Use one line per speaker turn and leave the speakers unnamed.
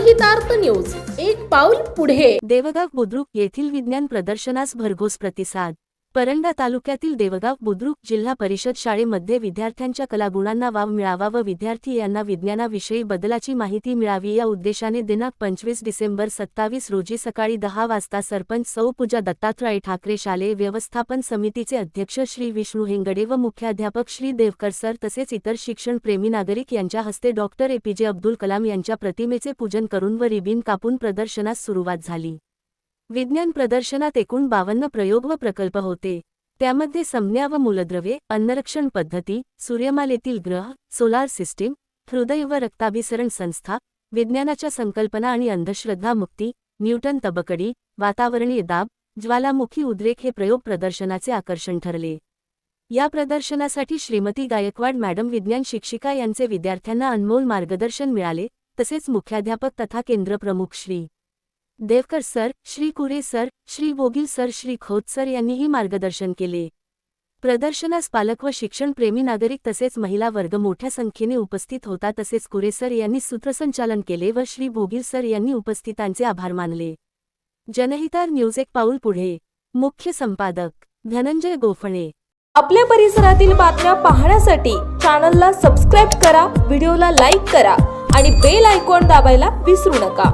जनहितार्थ news एक पाऊल पुढे.
देवगाव बुद्रुक येथील विज्ञान प्रदर्शनास भरघोस प्रतिसाद. परंडा तालुक्यातील देवगाव बुद्रुक जिल्हा परिषद शाळेमध्ये विद्यार्थ्यांच्या कलागुणांना वाव मिळावा व विद्यार्थी यांना विज्ञानाविषयी बदलाची माहिती मिळावी या उद्देशाने दिनांक पंचवीस डिसेंबर सत्तावीस रोजी सकाळी दहा वाजता सरपंच सौ पूजा दत्तात्रय ठाकरे शालेय व्यवस्थापन समितीचे अध्यक्ष श्री विष्णू हेंगडे व मुख्याध्यापक श्री देवकर सर तसेच इतर शिक्षणप्रेमी नागरिक यांच्या हस्ते डॉक्टर एपीजे अब्दुल कलाम यांच्या प्रतिमेचे पूजन करून व रिबीन कापून प्रदर्शनास सुरुवात झाली. विज्ञान प्रदर्शनात एकूण बावन्न प्रयोग व प्रकल्प होते. त्यामध्ये संज्ञा व मूलद्रव्ये अन्नरक्षण पद्धती सूर्यमालेतील ग्रह सोलार सिस्टीम हृदय व रक्ताभिसरण संस्था विज्ञानाच्या संकल्पना आणि अंधश्रद्धा मुक्ती न्यूटन तबकडी वातावरणीय दाब ज्वालामुखी उद्रेक हे प्रयोग प्रदर्शनाचे आकर्षण ठरले. या प्रदर्शनासाठी श्रीमती गायकवाड मॅडम विज्ञान शिक्षिका यांचे विद्यार्थ्यांना अनमोल मार्गदर्शन मिळाले तसेच मुख्याध्यापक तथा केंद्रप्रमुख Shri. Devkar sir Shri Kure sir Shri Bogil sir Shri Khot sir यांनीही मार्गदर्शन केले. प्रदर्शनास पालक व शिक्षणप्रेमी नागरिक तसेच महिला वर्ग मोठ्या संख्येने उपस्थित होता तसेच कुरे सर यांनी सूत्रसंचालन केले व श्री भोगील सर यांनी उपस्थितांचे आभार मानले. जनहितार न्यूज एक पाऊल पुढे. मुख्य संपादक धनंजय गोफणे.
आपल्या परिसरातील बातम्या पाहण्यासाठी चॅनलला सबस्क्राईब करा व्हिडिओला लाईक करा आणि बेल आयकॉन दाबायला विसरू नका.